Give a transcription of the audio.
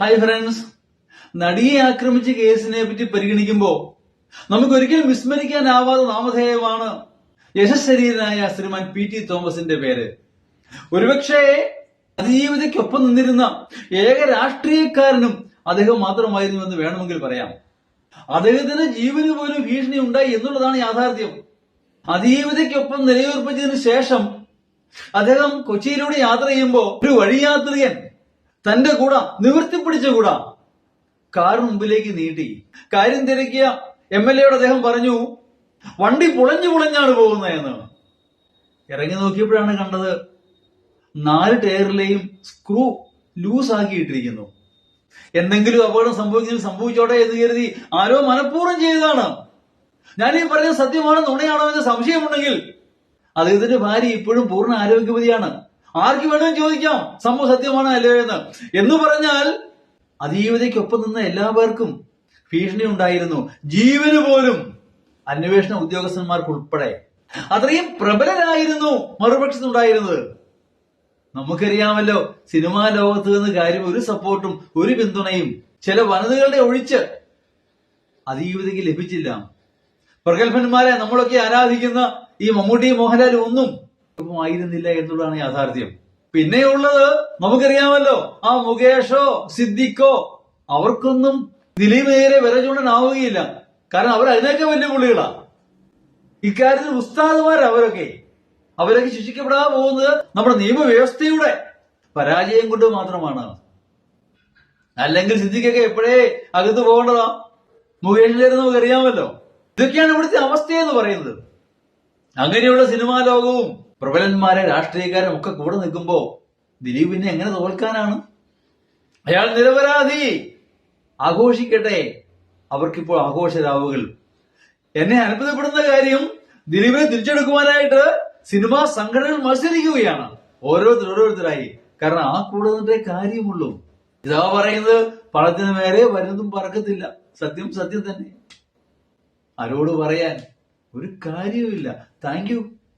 Hi friends നടിയെ ആക്രമിച്ച കേസിനെ പറ്റി പരിഗണിക്കുമ്പോ നമുക്ക് ഒരിക്കലും വിസ്മരിക്കാനാവാത്ത നാമധേയമാണ് യശശരീരനായ ശ്രീമാൻ പി ടി തോമസിന്റെ പേര്. ഒരുപക്ഷെ അതിജീവിതയ്ക്കൊപ്പം നിന്നിരുന്ന ഏക രാഷ്ട്രീയക്കാരനും അദ്ദേഹം മാത്രമായിരുന്നു എന്ന് വേണമെങ്കിൽ പറയാം. അദ്ദേഹത്തിന് ജീവന് പോലും ഭീഷണി ഉണ്ടായി എന്നുള്ളതാണ് യാഥാർത്ഥ്യം. അതിജീവിതയ്ക്കൊപ്പം നിലയുറപ്പിച്ചതിന് ശേഷം അദ്ദേഹം കൊച്ചിയിലൂടെ യാത്ര ചെയ്യുമ്പോ ഒരു വഴിയാത്രികൻ തന്റെ കൂട നിവൃത്തി പിടിച്ച കൂട കാർ മുമ്പിലേക്ക് നീട്ടി. കാര്യം തിരക്കിയ എം എൽ എയോട് അദ്ദേഹം പറഞ്ഞു വണ്ടി പുളഞ്ഞു പുളഞ്ഞാണ് പോകുന്നതെന്ന് ഇറങ്ങി നോക്കിയപ്പോഴാണ് കണ്ടത് നാല് ടയറിലെയും സ്ക്രൂ ലൂസ് ആക്കിയിട്ടിരിക്കുന്നു. എന്തെങ്കിലും അപകടം സംഭവിക്കുന്നത് സംഭവിച്ചോട്ടെ എന്ന് കരുതി ആരോ മനഃപൂർവം ചെയ്തതാണ്. ഞാൻ ഈ പറഞ്ഞ സത്യമാണോ നുണയാണോ എന്ന് സംശയമുണ്ടെങ്കിൽ അദ്ദേഹത്തിന്റെ ഭാര്യ ഇപ്പോഴും പൂർണ ആരോഗ്യവതിയാണ്. ആർക്ക് വേണമെങ്കിലും ചോദിക്കാം. സംഭവം സത്യമാണ് അല്ലയോ എന്ന്. എന്ന് പറഞ്ഞാൽ അതീവതയ്ക്കൊപ്പം നിന്ന എല്ലാവർക്കും ഭീഷണി ഉണ്ടായിരുന്നു. ജീവന് പോലും അന്വേഷണ ഉദ്യോഗസ്ഥന്മാർക്ക് ഉൾപ്പെടെ. അത്രയും പ്രബലരായിരുന്നു മറുപക്ഷത്തുണ്ടായിരുന്നത് നമുക്കറിയാമല്ലോ സിനിമാ ലോകത്ത് നിന്ന് കാര്യം ഒരു സപ്പോർട്ടും ഒരു പിന്തുണയും ചില വനിതകളുടെ ഒഴിച്ച് അതീവതയ്ക്ക് ലഭിച്ചില്ല. പ്രഗത്ഭന്മാരെ നമ്മളൊക്കെ ആരാധിക്കുന്ന ഈ മമ്മൂട്ടി മോഹൻലാൽ ഒന്നും ആയിരുന്നില്ല എന്നുള്ളതാണ് യാഥാർത്ഥ്യം. പിന്നെയുള്ളത് നമുക്കറിയാമല്ലോ ആ മുകേഷോ സിദ്ദിഖോ അവർക്കൊന്നും ദിലീപേരെ വില ചൂണ്ടനാവുകയില്ല കാരണം അവർ അതിനൊക്കെ വലിയ പുള്ളികളാ. ഇക്കാര്യത്തിൽ ഉസ്താദുമാർ അവരൊക്കെ അവരൊക്കെ ശിക്ഷിക്കപ്പെടാൻ പോകുന്നത് നമ്മുടെ നിയമവ്യവസ്ഥയുടെ പരാജയം കൊണ്ട് മാത്രമാണ്. അല്ലെങ്കിൽ സിദ്ദിഖൊക്കെ എപ്പോഴേ അകത്ത് പോകേണ്ടതാ? മുകേഷിലേക്ക് നമുക്ക് അറിയാമല്ലോ ഇതൊക്കെയാണ് ഇവിടുത്തെ അവസ്ഥയെന്ന് പറയുന്നത്. അങ്ങനെയുള്ള സിനിമാ ലോകവും പ്രബലന്മാരെ രാഷ്ട്രീയക്കാരും ഒക്കെ കൂടെ നിൽക്കുമ്പോ ദിലീപിനെ എങ്ങനെ തോൽക്കാനാണ്? അയാൾ നിരപരാധി. ആഘോഷിക്കട്ടെ. അവർക്കിപ്പോൾ ആഘോഷരാവുകൾ. എന്നെ അത്ഭുതപ്പെടുന്ന കാര്യം ദിലീപിനെ തിരിച്ചെടുക്കുവാനായിട്ട് സിനിമാ സംഘടനകൾ മത്സരിക്കുകയാണ്. ഓരോരുത്തർ ഓരോരുത്തരായി കാരണം ആ കൂടെ നിന്നേ കാര്യമുള്ളൂ. ഇതാ പറയുന്നത് പണത്തിന് മേലെ വരുന്നതും പറക്കത്തില്ല. സത്യം സത്യം തന്നെ. ആരോട് പറയാൻ? ഒരു കാര്യവുമില്ല. താങ്ക്